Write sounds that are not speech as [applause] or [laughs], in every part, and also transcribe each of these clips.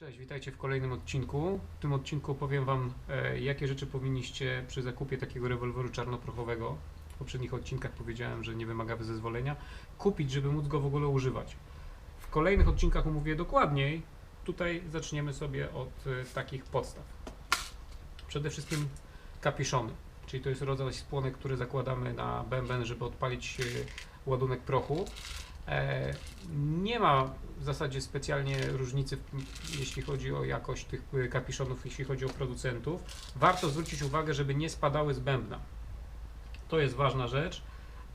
Cześć, witajcie w kolejnym odcinku. W tym odcinku opowiem Wam, e, jakie rzeczy powinniście przy zakupie takiego rewolweru czarnoprochowego, w poprzednich odcinkach powiedziałem, że nie wymaga zezwolenia, kupić, żeby móc go w ogóle używać. W kolejnych odcinkach omówię dokładniej. Tutaj zaczniemy sobie od e, takich podstaw. Przede wszystkim kapiszony, czyli to jest rodzaj spłonek, który zakładamy na bęben, żeby odpalić e, ładunek prochu. E, Nie ma w zasadzie specjalnie różnicy, jeśli chodzi o jakość tych y, kapiszonów, jeśli chodzi o producentów. Warto zwrócić uwagę, żeby nie spadały z bębna. To jest ważna rzecz.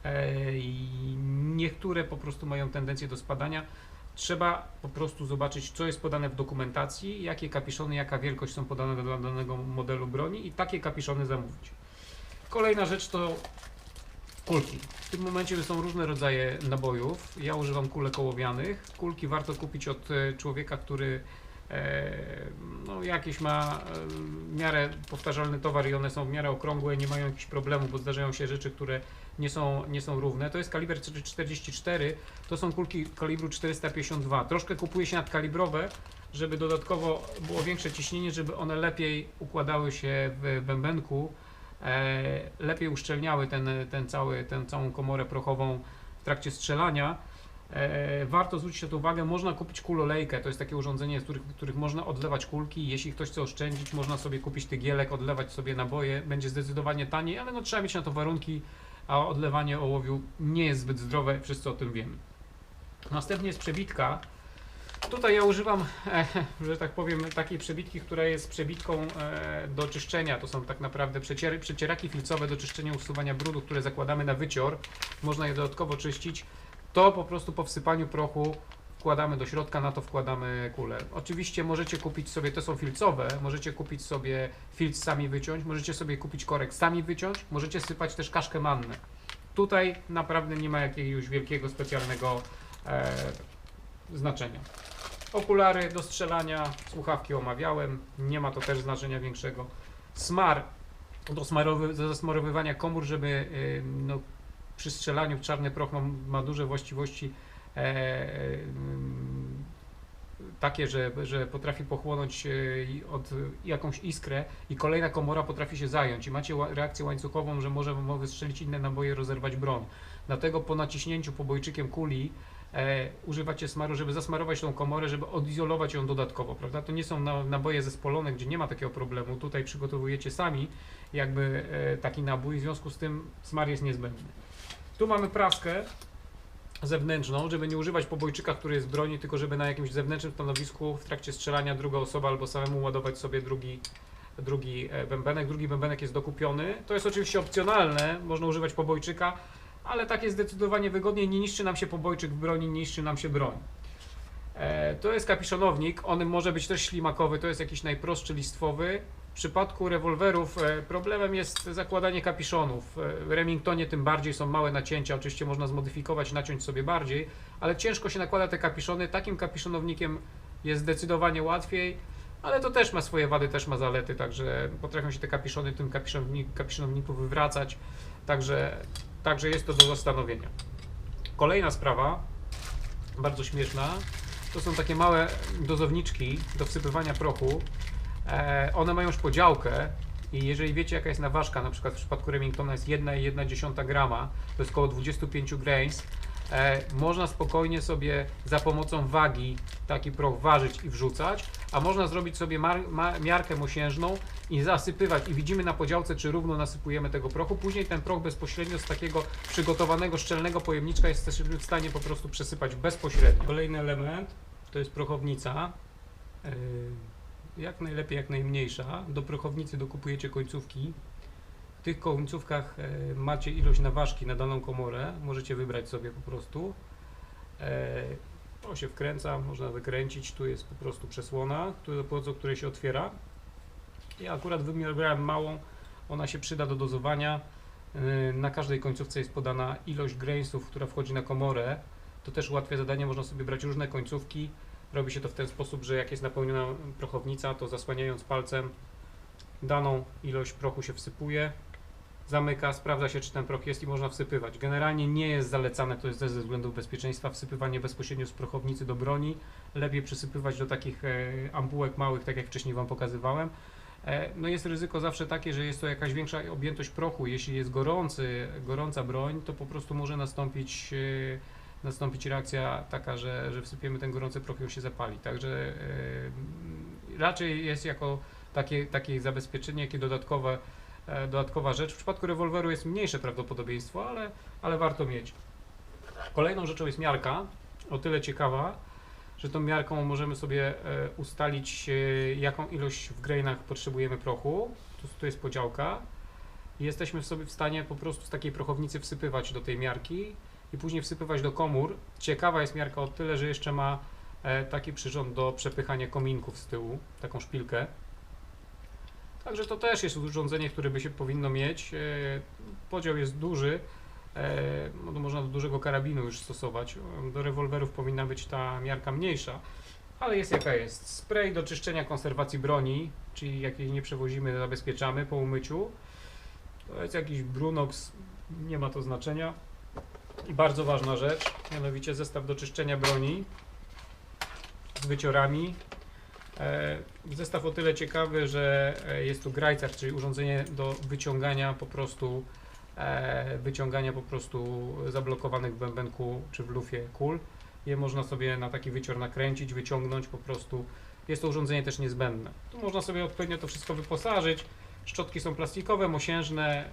E, niektóre po prostu mają tendencję do spadania. Trzeba po prostu zobaczyć, co jest podane w dokumentacji, jakie kapiszony, jaka wielkość są podane dla danego modelu broni i takie kapiszony zamówić. Kolejna rzecz to kulki. W tym momencie są różne rodzaje nabojów. Ja używam kulek ołowianych. Kulki warto kupić od e, człowieka, który e, no, jakiś ma e, w miarę powtarzalny towar i one są w miarę okrągłe, nie mają jakichś problemów, bo zdarzają się rzeczy, które nie są, nie są równe. To jest kaliber 44, to są kulki kalibru 452. Troszkę kupuje się nadkalibrowe, żeby dodatkowo było większe ciśnienie, żeby one lepiej układały się w bębenku lepiej uszczelniały ten, ten cały, tę całą komorę prochową w trakcie strzelania. E, warto zwrócić na to uwagę, można kupić kulolejkę, to jest takie urządzenie, z których, których można odlewać kulki. Jeśli ktoś chce oszczędzić, można sobie kupić tygielek, odlewać sobie naboje, będzie zdecydowanie taniej, ale no trzeba mieć na to warunki, a odlewanie ołowiu nie jest zbyt zdrowe, wszyscy o tym wiemy. Następnie jest przebitka. Tutaj ja używam, [laughs] że tak powiem, takiej przebitki, która jest przebitką e, do czyszczenia. To są tak naprawdę przecier, przecieraki filcowe do czyszczenia, usuwania brudu, które zakładamy na wycior. Można je dodatkowo czyścić. To po prostu po wsypaniu prochu wkładamy do środka, na to wkładamy kulę. Oczywiście możecie kupić sobie, to są filcowe, możecie kupić sobie filc sami wyciąć, możecie sobie kupić korek sami wyciąć, możecie sypać też kaszkę mannę. Tutaj naprawdę nie ma jakiegoś wielkiego, specjalnego e, znaczenia. Okulary do strzelania, słuchawki omawiałem, nie ma to też znaczenia większego. Smar do, smarowy, do zasmarowywania komór, żeby y, no, przy strzelaniu czarny proch ma, ma duże właściwości e, e, takie, że, że potrafi pochłonąć i od jakąś iskrę i kolejna komora potrafi się zająć i macie reakcję łańcuchową, że może wam wystrzelić inne naboje, rozerwać broń. Dlatego po naciśnięciu pobojczykiem kuli używacie smaru, żeby zasmarować tą komorę, żeby odizolować ją dodatkowo, prawda? To nie są na, naboje zespolone, gdzie nie ma takiego problemu. Tutaj przygotowujecie sami jakby e, taki nabój, w związku z tym smar jest niezbędny. Tu mamy praskę zewnętrzną, żeby nie używać pobojczyka, który jest w broni, tylko żeby na jakimś zewnętrznym stanowisku w trakcie strzelania druga osoba albo samemu ładować sobie drugi, drugi e, bębenek. Drugi bębenek jest dokupiony. To jest oczywiście opcjonalne, można używać pobojczyka, ale tak jest zdecydowanie wygodniej. Nie niszczy nam się pobojczyk broni, nie niszczy nam się broń. E, to jest kapiszonownik, on może być też ślimakowy, to jest jakiś najprostszy listwowy. W przypadku rewolwerów e, problemem jest zakładanie kapiszonów. E, W Remingtonie tym bardziej są małe nacięcia, oczywiście można zmodyfikować, naciąć sobie bardziej, ale ciężko się nakłada te kapiszony. Takim kapiszonownikiem jest zdecydowanie łatwiej, ale to też ma swoje wady, też ma zalety, także potrafią się te kapiszony tym kapiszonowni- kapiszonowniku wywracać, także, także jest to do zastanowienia. Kolejna sprawa, bardzo śmieszna, to są takie małe dozowniczki do wsypywania prochu. E, one mają już podziałkę i jeżeli wiecie jaka jest naważka, na przykład w przypadku Remingtona jest 1,1 grama, to jest około 25 grains, e, można spokojnie sobie za pomocą wagi taki proch ważyć i wrzucać, a można zrobić sobie miarkę mosiężną i zasypywać i widzimy na podziałce, czy równo nasypujemy tego prochu. Później ten proch bezpośrednio z takiego przygotowanego szczelnego pojemniczka jest też w stanie po prostu przesypać bezpośrednio. Kolejny element to jest prochownica. Yy, Jak najlepiej, jak najmniejsza. Do prochownicy dokupujecie końcówki. W tych końcówkach e, macie ilość naważki na daną komorę. Możecie wybrać sobie po prostu. To się wkręca, można wykręcić. Tu jest po prostu przesłona, tu- pomocą której się otwiera. Ja akurat wybrałem małą, ona się przyda do dozowania. Yy, Na każdej końcówce jest podana ilość grainsów, która wchodzi na komorę. To też ułatwia zadanie, można sobie brać różne końcówki. Robi się to w ten sposób, że jak jest napełniona prochownica, to zasłaniając palcem daną ilość prochu się wsypuje. Zamyka, sprawdza się, czy ten proch jest i można wsypywać. Generalnie nie jest zalecane, to jest też ze względów bezpieczeństwa, wsypywanie bezpośrednio z prochownicy do broni. Lepiej przysypywać do takich e, ampułek małych, tak jak wcześniej Wam pokazywałem. E, No jest ryzyko zawsze takie, że jest to jakaś większa objętość prochu. Jeśli jest gorący, gorąca broń, to po prostu może nastąpić, e, nastąpić reakcja taka, że, że wsypiemy ten gorący proch i on się zapali. Także raczej jest jako takie, takie zabezpieczenie, jakie dodatkowe, dodatkowa rzecz. W przypadku rewolweru jest mniejsze prawdopodobieństwo, ale, ale warto mieć. Kolejną rzeczą jest miarka, o tyle ciekawa, że tą miarką możemy sobie e, ustalić, e, jaką ilość w grainach potrzebujemy prochu. Tu, tu jest podziałka. I jesteśmy sobie w stanie po prostu z takiej prochownicy wsypywać do tej miarki i później wsypywać do komór. Ciekawa jest miarka o tyle, że jeszcze ma e, taki przyrząd do przepychania kominków z tyłu, taką szpilkę. Także to też jest urządzenie, które by się powinno mieć. E, Podział jest duży. E, no można do dużego karabinu już stosować. Do rewolwerów powinna być ta miarka mniejsza, ale jest jaka jest. Spray do czyszczenia konserwacji broni, czyli jak jej nie przewozimy, zabezpieczamy po umyciu. To jest jakiś Brunox, nie ma to znaczenia. I bardzo ważna rzecz, mianowicie zestaw do czyszczenia broni z wyciorami. E, Zestaw o tyle ciekawy, że e, jest tu grajcar, czyli urządzenie do wyciągania po prostu e, wyciągania po prostu zablokowanych w bębenku czy w lufie kul. Je można sobie na taki wycior nakręcić, wyciągnąć po prostu. Jest to urządzenie też niezbędne. Tu można sobie odpowiednio to wszystko wyposażyć. Szczotki są plastikowe, mosiężne.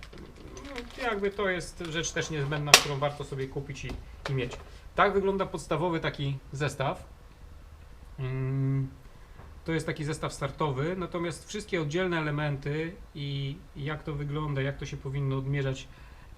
No, Jakby to jest rzecz też niezbędna, którą warto sobie kupić i, i mieć. Tak wygląda podstawowy taki zestaw. Mm, To jest taki zestaw startowy, natomiast wszystkie oddzielne elementy i jak to wygląda, jak to się powinno odmierzać,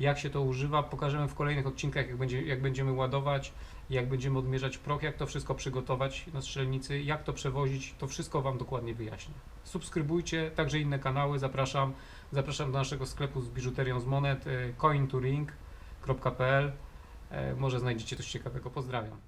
jak się to używa, pokażemy w kolejnych odcinkach, jak, będzie, jak będziemy ładować, jak będziemy odmierzać proch, jak to wszystko przygotować na strzelnicy, jak to przewozić, to wszystko Wam dokładnie wyjaśnię. Subskrybujcie także inne kanały, zapraszam, zapraszam do naszego sklepu z biżuterią z monet, y, cointoring.pl, E, może znajdziecie coś ciekawego, pozdrawiam.